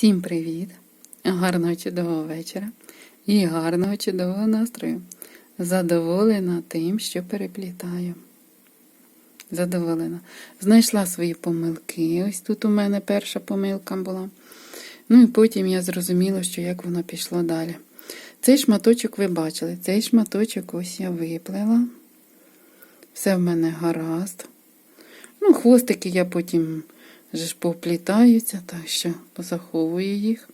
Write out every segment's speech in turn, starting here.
Всім привіт! Гарного чудового вечора і гарного чудового настрою. Задоволена тим, що переплітаю. Задоволена. Знайшла свої помилки. Ось тут у мене перша помилка була. Ну і потім я зрозуміла, що як воно пішло далі. Цей шматочок ви бачили, цей шматочок ось я виплела. Все в мене гаразд. Ну, хвостики я потім вже ж повплітаються, так що позаховую їх.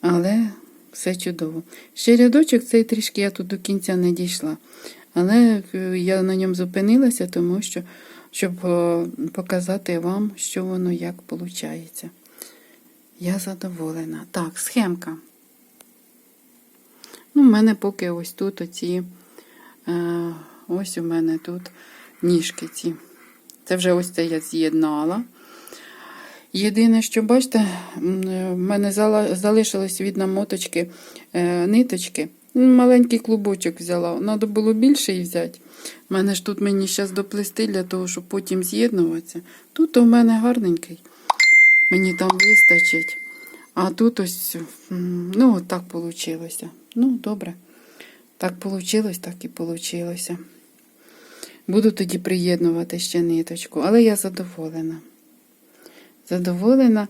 Але все чудово. Ще рядочок цей трішки я тут до кінця не дійшла. Але е, я на ньому зупинилася, тому що, щоб е, показати вам, що воно як виходить. Я задоволена. Так, схемка. Ну, У мене поки ось тут оці, е, ось у мене тут ніжки ці. Це вже ось це я з'єднала. Єдине, що бачите, е, в мене залишилось від намоточки е, ниточки. Маленький клубочок взяла. Треба було більше і взяти. У мене ж тут мені зараз доплести для того, щоб потім з'єднуватися. Тут у мене гарненький. Мені там вистачить. А тут ось, ну, так вийшло. Ну, добре. Так вийшло, так і вийшло. Буду тоді приєднувати ще ниточку, але я задоволена. Задоволена.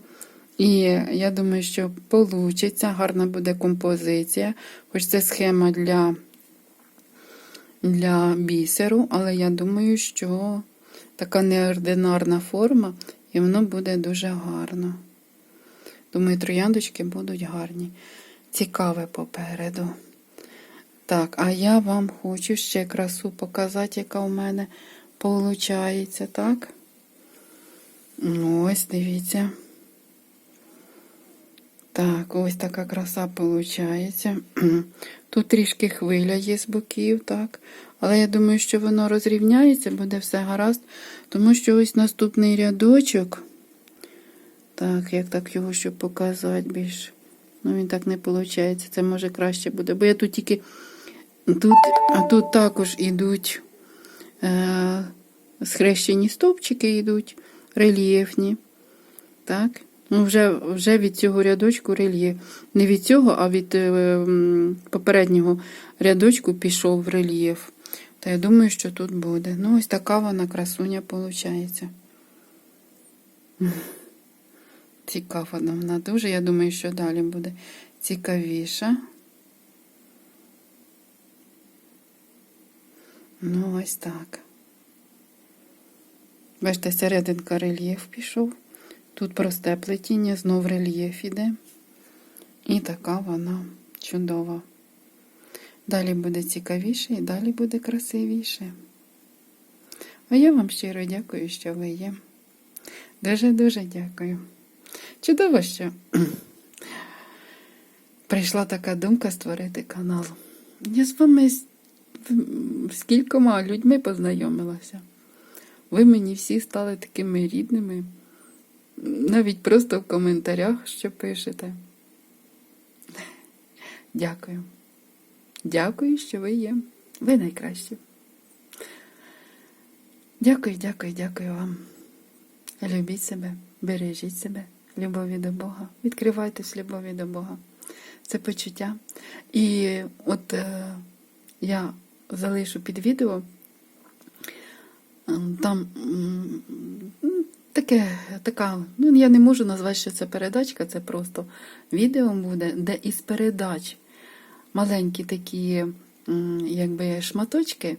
І я думаю, що вийде, гарна буде композиція. Хоч це схема для, для бісеру, але я думаю, що така неординарна форма, і воно буде дуже гарно. Думаю, трояндочки будуть гарні. Цікаве попереду. Так, а я вам хочу ще красу показати, яка у мене виходить, так? Ну, Ось, дивіться. Так, ось така краса виходить. Тут трішки хвиля є з боків, так. Але я думаю, що воно розрівняється, буде все гаразд. Тому що ось наступний рядочок. Так, як так його щоб показати більш. Ну, він так не виходить. Це може краще буде. Бо я тут тільки. Тут, а тут також ідуть е, схрещені стовпчики йдуть, рельєфні. Так? Ну, вже, вже від цього рядочку рельєф. Не від цього, а від е, попереднього рядочку пішов рельєф. Та я думаю, що тут буде. Ну, ось така вона красуня виходить. Цікава вона дуже. Я думаю, що далі буде цікавіша. Ну, ось так. Бачите, серединка рельєф пішов. Тут просте плетіння, знов рельєф іде. І така вона чудова. Далі буде цікавіше і далі буде красивіше. А я вам щиро дякую, що ви є. Дуже-дуже дякую. Чудово, що прийшла така думка створити канал. Я з вами з кількома людьми познайомилася. Ви мені всі стали такими рідними, навіть просто в коментарях, що пишете. Дякую. Дякую, що ви є. Ви найкращі. Дякую, дякую, дякую вам. Любіть себе, бережіть себе, любові до Бога. Відкривайтесь любові до Бога. Це почуття. І от е, я залишу під відео. Ем, Там таке, така, ну я не можу назвати, що це передачка, це просто відео буде, де із передач маленькі такі якби шматочки.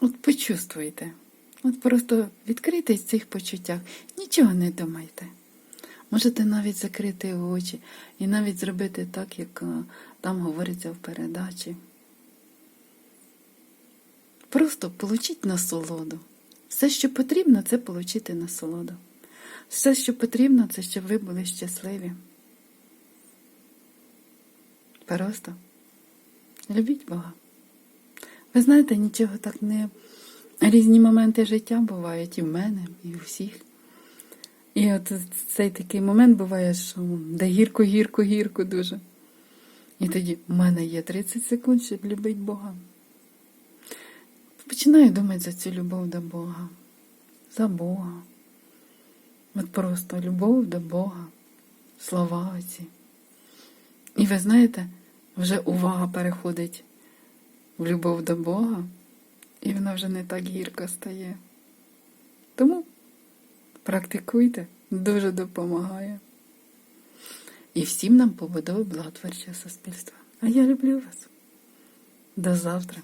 От почувствуйте. От просто відкрийтесь в цих почуттях. Нічого не думайте. Можете навіть закрити очі і навіть зробити так, як е, там говориться в передачі. Просто получіть насолоду. Все, що потрібно, це отримати насолоду. Все, що потрібно, це щоб ви були щасливі. Просто любіть Бога. Ви знаєте, нічого так не. Різні моменти життя бувають і в мене, і у всіх. І от цей такий момент буває, що де гірко, гірко, гірко дуже. І тоді в мене є 30 секунд, щоб любити Бога. Починаю думати за цю любов до Бога, за Бога. От просто любов до Бога, слова оці. І ви знаєте, вже увага переходить в любов до Бога, і вона вже не так гірко стає. Тому практикуйте, дуже допомагає. І всім нам побудови благотворчого суспільства. А я люблю вас. До завтра.